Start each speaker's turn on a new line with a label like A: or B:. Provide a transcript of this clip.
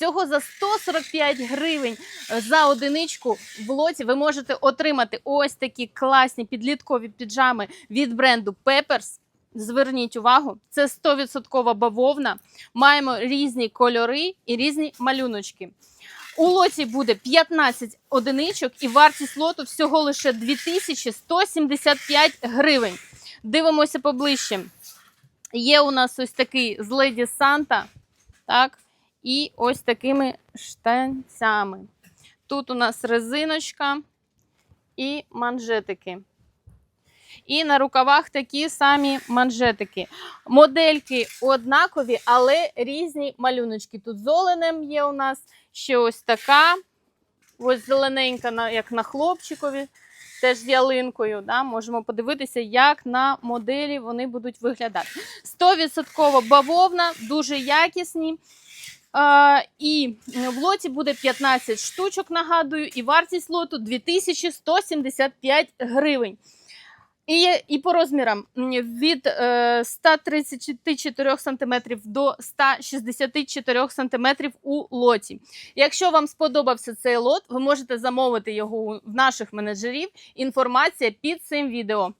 A: Всього за 145 гривень е, за одиничку в лоті ви можете отримати ось такі класні підліткові піджами від бренду Peppers. Зверніть увагу, це 100% бавовна. Маємо різні кольори і різні малюночки. У лоті буде 15 одиничок і вартість лоту всього лише 2175 гривень. Дивимося поближче. Є у нас ось такий з Леді Санта, так, і ось такими штанцями. Тут у нас резиночка і манжетики. І на рукавах такі самі манжетики. Модельки однакові, але різні малюночки. Тут з оленем є у нас ще ось така. Ось зелененька, як на хлопчикові, теж з ялинкою. Да? Можемо подивитися, як на моделі вони будуть виглядати. 100% бавовна, дуже якісні. Е, і в лоті буде 15 штучок, нагадую, і вартість лоту 2175 гривень. І, і по розмірам від е, 134 см до 164 см у лоті. Якщо вам сподобався цей лот, ви можете замовити його в наших менеджерів. Інформація під цим відео.